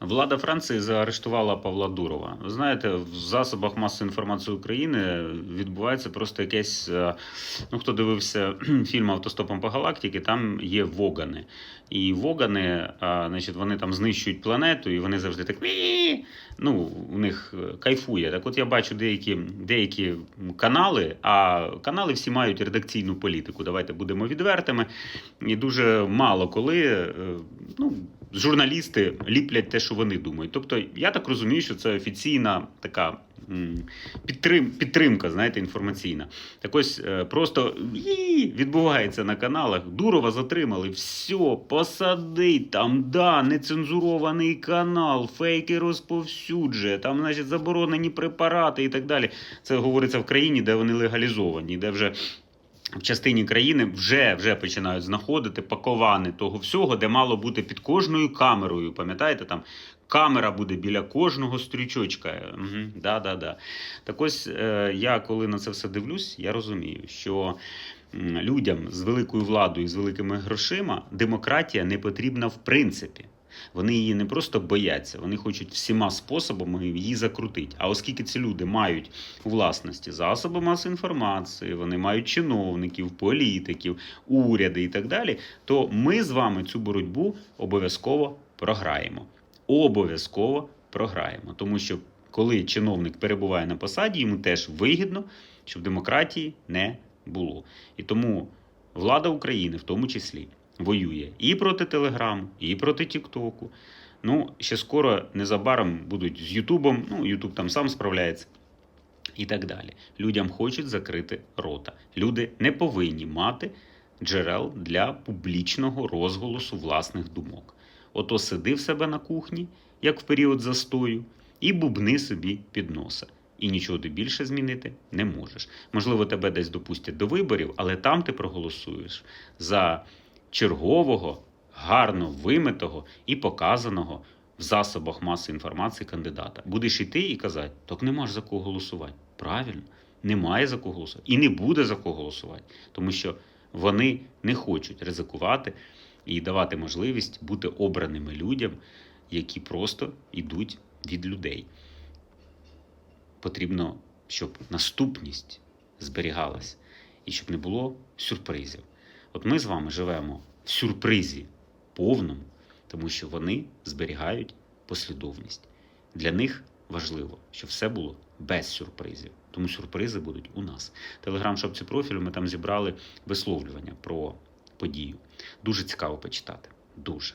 Влада Франції заарештувала Павла Дурова. Ви знаєте, в засобах масової інформації України відбувається просто якесь. е, Ну, хто дивився фільм Автостопом по галактиці, там є вогани. І вогани, значить, вони там знищують планету, і вони завжди так. Ну, у них е, кайфує. Так от я бачу деякі, деякі канали, а канали всі мають редакційну політику. Давайте будемо відвертими. І дуже мало коли е, ну, журналісти ліплять те, що вони думають. Тобто, я так розумію, що це офіційна така. Підтрим, підтримка, знаєте, інформаційна. Так ось е, просто відбувається на каналах. Дурова затримали. Все, посади, там да, нецензурований канал, фейки розповсюджує, там, значить, заборонені препарати і так далі. Це говориться в країні, де вони легалізовані, де вже в частині країни вже, вже починають знаходити паковани того всього, де мало бути під кожною камерою. Пам'ятаєте, там камера буде біля кожного стрючочка. Угу, да, да, да. Так ось е, я коли на це все дивлюсь, я розумію, що людям з великою владою, і з великими грошима демократія не потрібна в принципі. Вони її не просто бояться, вони хочуть всіма способами її закрутити. А оскільки ці люди мають у власності засоби масової інформації, вони мають чиновників, політиків, уряди і так далі, то ми з вами цю боротьбу обов'язково програємо. Обов'язково програємо. Тому що коли чиновник перебуває на посаді, йому теж вигідно, щоб демократії не було. І тому влада України, в тому числі, воює і проти Телеграму, і проти Тіктоку. Ну, ще скоро незабаром будуть з Ютубом. Ну, Ютуб там сам справляється. І так далі. Людям хочуть закрити рота. Люди не повинні мати джерел для публічного розголосу власних думок. Ото сиди в себе на кухні, як в період застою, і бубни собі під носа. І нічого ти більше змінити не можеш. Можливо, тебе десь допустять до виборів, але там ти проголосуєш за чергового, гарно вимитого і показаного в засобах масової інформації кандидата. Будеш йти і казати, так нема ж за кого голосувати. Правильно, немає за кого голосувати. І не буде за кого голосувати, тому що вони не хочуть ризикувати і давати можливість бути обраними людям, які просто йдуть від людей. Потрібно, щоб наступність зберігалась і щоб не було сюрпризів. От ми з вами живемо в сюрпризі повному, тому що вони зберігають послідовність. Для них важливо, щоб все було без сюрпризів. Тому сюрпризи будуть у нас. Телеграм-шапці профілю ми там зібрали висловлювання про подію. Дуже цікаво почитати. Дуже.